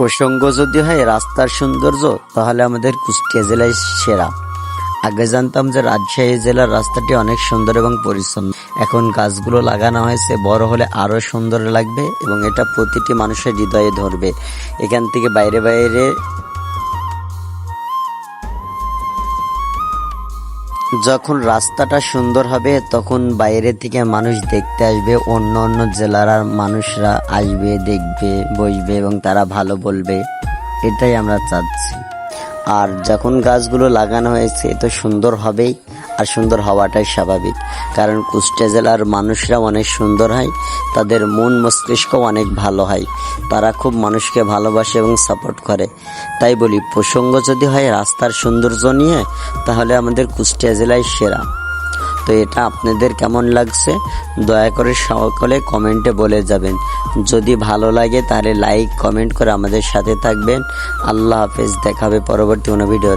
প্রসঙ্গ যদি হয়, রাস্তার সৌন্দর্য, তাহলে আমাদের কুষ্টিয়া জেলায় সেরা। আগে জানতাম যে রাজশাহী জেলার রাস্তাটি অনেক সুন্দর এবং পরিচ্ছন্ন। এখন গাছগুলো লাগানো হয়েছে, বড় হলে আরও সুন্দর লাগবে এবং এটা প্রতিটি মানুষের হৃদয়ে ধরবে। এখান থেকে বাইরে বাইরে যখন রাস্তাটা সুন্দর হবে, তখন বাইরে থেকে মানুষ দেখতে আসবে, অন্য অন্য জেলার মানুষরা আসবে, দেখবে, বসবে এবং তারা ভালো বলবে। এটাই আমরা চাচ্ছি। আর যখন গাছগুলো লাগানো হয়েছে তো সুন্দর হবেই। আর সুন্দর হওয়াটাই স্বাভাবিক। কারণ কুষ্টিয়া জেলার মানুষরা অনেক সুন্দর হয়, তাদের মন মস্তিষ্ক অনেক ভালো হয়। তারা খুব মানুষকে ভালোবাসে এবং সাপোর্ট করে। তাই বলি, প্রসঙ্গ যদি হয় রাস্তার সৌন্দর্য নিয়ে, তাহলে আমাদের কুষ্টিয়া জেলায় সেরা। তো এটা আপনাদের কেমন লাগছে, দয়া করে সকলে কমেন্টে বলে যাবেন। যদি ভালো লাগে তাহলে লাইক কমেন্ট করে আমাদের সাথে থাকবেন। আল্লাহ হাফেজ, দেখাবে পরবর্তী কোনো ভিডিও